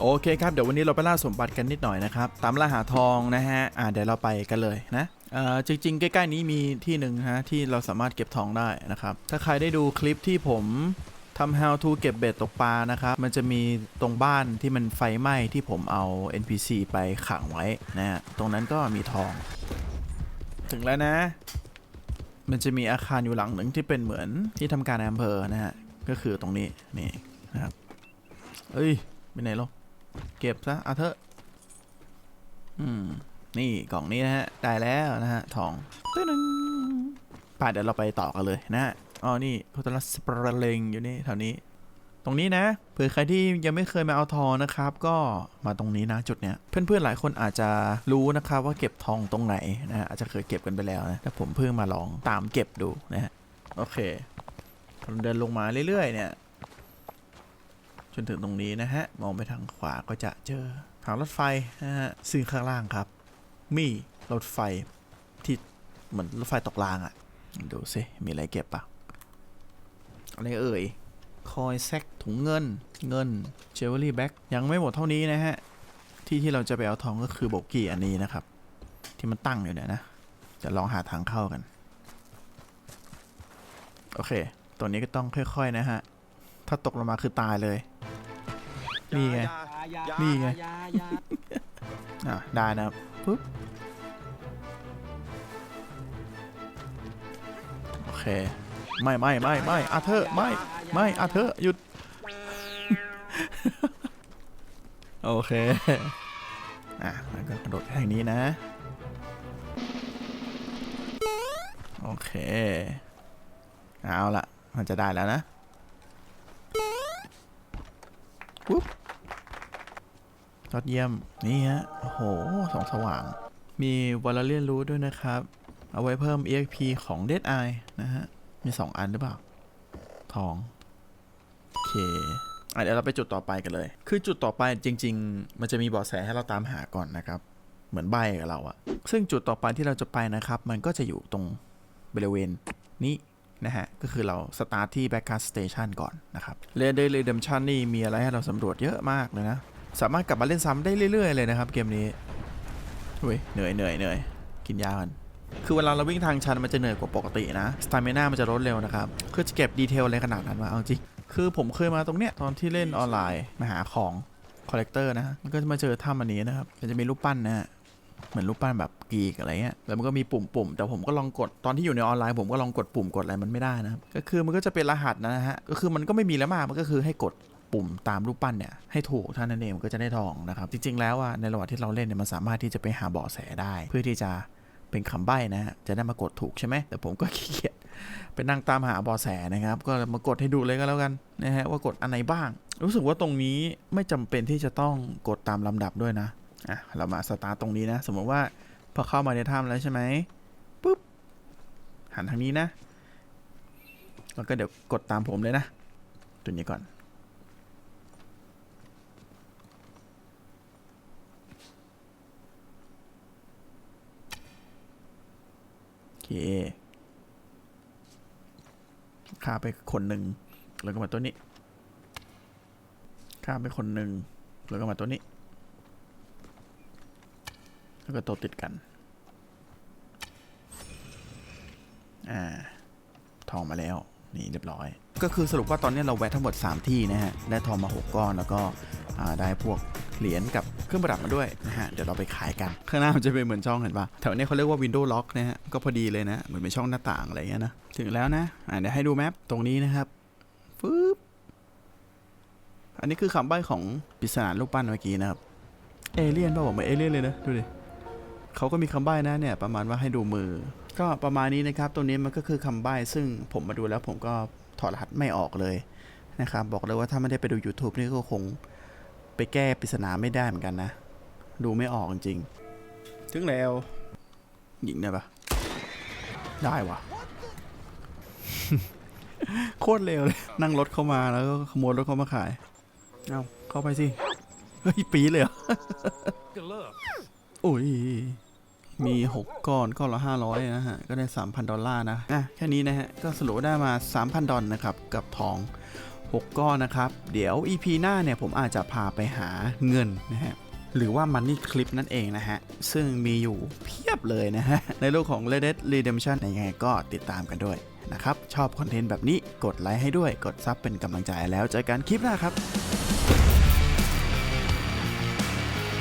โอเคครับ เดี๋ยววันนี้เราไปล่าสมบัติกันนิดหน่อยนะครับ ตามล่าหาทองนะฮะ อ่าเดี๋ยวเราไปกันเลยนะเอ่อจริงๆ ใกล้ ๆ นี้มีที่หนึ่งฮะ ที่เราสามารถเก็บทองได้นะครับ ถ้าใครได้ดูคลิปที่ผมทำ how to เก็บเบ็ดตกปลานะครับ มันจะมีตรงบ้านที่มันไฟไหม้ที่ผมเอา NPC ไปขังไว้นะฮะ ตรงนั้นก็มีทอง ถึงแล้วนะ มันจะมีอาคารอยู่หลังหนึ่งที่เป็นเหมือนที่ทำการอำเภอนะฮะ ก็คือตรงนี้นี่นะครับ เอ้ยไปไหนหรอ เก็บซะเอาเถอะอืม นี่กล่องนี้นะฮะ ได้แล้วนะฮะทองตึ้งไป่าเดี๋ยวเราไปต่อกันเลยนะฮะ อ๋อ นี่พุทธลัสปรเลงอยู่นี่แถวนี้ ตรงนี้นะ เผื่อใครที่ยังไม่เคยมาเอาทองนะครับ ก็มาตรงนี้นะจุดเนี้ย เพื่อนๆหลายคนอาจจะรู้นะครับว่าเก็บทองตรงไหนนะฮะ อาจจะเคยเก็บกันไปแล้วนะ แต่ผมเพิ่งมาลองตามเก็บดูนะฮะ โอเคเราเดินลงมาเรื่อยๆเนี่ย จนถึงตรงนี้นะฮะ มองไปทางขวาก็จะเจอทางรถไฟนะฮะซึ่งข้างล่างครับ มีรถไฟที่เหมือนรถไฟตกรางอะ่ะ ดูสิ มีอะไรเก็บปะอะไรเอ่ย คอยแซกถุงเงิน เงินเจว e รี่แบ็กยังไม่หมดเท่านี้นะฮะ ที่ที่เราจะไปเอาทองก็คือโบกี้อันนี้นะครับ ที่มันตั้งอยู่เนี่ยนะ จะลองหาทางเข้ากัน โอเค ตัวนี้ก็ต้องค่อยๆนะฮะ ถ้าตกลงมาคือตายเลย นี่ไงนี่ไง อะได้นะครับปุ๊บโอเคไม่ไม่ไม่ไม่อาเธอร์ไม่ไม่อาเธอร์หยุด โอเคอะแล้วก็กระโดดทางนี้นะ โอเค เอาละมันจะได้แล้วนะปุ๊บย อดเยี่ยม นี่ฮะ โอ้โหสองสว่าง มีวอลเลียนรู้ด้วยนะครับ เอาไว้เพิ่ม EXP ของ Dead Eye นะฮะ มี 2 อันหรือเปล่า ทอง โอเคอะเดี๋ยวเราไปจุดต่อไปกันเลย คือจุดต่อไปจริง ๆ มันจะมีเบาะแสให้เราตามหาก่อนนะครับ เหมือนใบกับเราอะซึ่งจุดต่อไปที่เราจะไปนะครับ มันก็จะอยู่ตรงบริเวณนี้นะฮะ ก็คือเราสตาร์ทที่ Backcast Station ก่อนนะครับ Red Dead Redemption นี่มีอะไรให้เราสำรวจเยอะมากเลยนะ สามารถกลับมาเล่นซ้ำได้เรื่อยๆเลยนะครับเกมนี้อุ้ยเหนื่อยเหนื่อยเหนื่อยกินยาก่อนคือเวลาเราวิ่งทางชันมันจะเหนื่อยกว่าปกตินะสตามิน่ามันจะลดเร็วนะครับคือจะเก็บดีเทลอะไรขนาดนั้นมาเอาจริง คือผมเคยมาตรงเนี้ยตอนที่เล่นออนไลน์มาหาของคอลเลกเตอร์นะฮะมันก็จะมาเจอถ้ำอันนี้นะครับ มันจะมีรูปปั้นนะเหมือนรูปปั้นแบบกรีกอะไรเงี้ย แล้วมันก็มีปุ่มๆแต่ผมก็ลองกด ตอนที่อยู่ในออนไลน์ผมก็ลองกดปุ่มกดอะไรมันไม่ได้นะครับ ก็คือมันก็จะเป็นรหัสนะฮะ ก็คือมันก็ไม่มีแล้วมาก มันก็คือให้กด ปุ่มตามรูปปั้นเนี่ยให้ถูกท่านั้นเองก็จะได้ทองนะครับจริง ๆ แล้วอะในระหว่างที่เราเล่นเนี่ยมันสามารถที่จะไปหาเบาะแสได้ เพื่อที่จะเป็นคำใบ้นะฮะจะได้มากดถูกใช่ไหมแต่ผมก็ขี้เกียจไปนั่งตามหาเบาะแสนะครับ ก็มากดให้ดูเลยก็แล้วกันนะฮะว่ากดอันไหนบ้าง รู้สึกว่าตรงนี้ไม่จำเป็นที่จะต้องกดตามลำดับด้วยนะอะเรามาสตาร์ตรงนี้นะ สมมติว่าพอเข้ามาในถ้ำแล้วใช่ไหมปุ๊บหันทางนี้นะแล้วก็เดี๋ยวกดตามผมเลยนะตัวนี้ก่อน เคฆ่าไปคนหนึ่งแล้วก็มาตัวนี้ฆ่าไปคนหนึ่งแล้วก็มาตัวนี้ แล้วก็ตัวติดกัน อ่า ทองมาแล้ว นี่เรียบร้อย ก็คือสรุปว่าตอนนี้เราแวะทั้งหมด 3 ที่นะฮะ ได้ทองมา 6 ก้อนแล้วก็ได้พวก เหรียญกับเครื่องประดับมาด้วยนะฮะเดี๋ยวเราไปขายกัน ข้างหน้ามันจะเป็นเหมือนช่องเห็นปะแถวนี้เขาเรียกว่า Window Lock นะฮะก็พอดีเลยนะเหมือนเป็นช่องหน้าต่างอะไรเงี้ยนะถึงแล้วนะอ่าเดี๋ยวให้ดูแมปตรงนี้นะครับฟึ๊บอันนี้คือคำใบ้ของปริศนารูปปั้นเมื่อกี้นะครับเอเลี่ยนป่ะบอกเหมือนเอเลี่ยนเลยนะดูดิเขาก็มีคำใบ้นะเนี่ยประมาณว่าให้ดูมือ ก็ประมาณนี้นะครับตัวนี้มันก็คือคำใบ้ซึ่งผมมาดูแล้วผมก็ถอดรหัสไม่ออกเลยนะครับบอกเลยว่าถ้าไม่ได้ไปดู YouTube นี่ก็คง ไปแก้ปริศนาไม่ได้เหมือนกันนะ ดูไม่ออกจริงๆถึงแล้วหญิงได้ปะได้วะโคตรเร็วเลย นั่งรถเข้ามาแล้วก็ขโมยรถเข้ามาขาย เอาเข้าไปสิ เฮ้ย ปีดเลยเหรอโอ้ย มี 6 ก้อนก้อนละ500 นะฮะ ก็ได้ 3,000 ดอลลาร์นะ อะ แค่นี้นะฮะ ก็สรุปว่าได้มา 3,000 ดอลนะครับ กับทอง 6 ก้อนนะครับ เดี๋ยว EP หน้าเนี่ยผมอาจจะพาไปหาเงินนะฮะหรือว่า Money Clip นั่นเองนะฮะ ซึ่งมีอยู่เพียบเลยนะฮะ ในโลกของ Red Dead Redemption ยังไงก็ติดตามกันด้วยนะครับ ชอบคอนเทนต์แบบนี้กดไลค์ให้ด้วยกดซับเป็นกำลังใจแล้วเจอกันคลิปหน้าครับ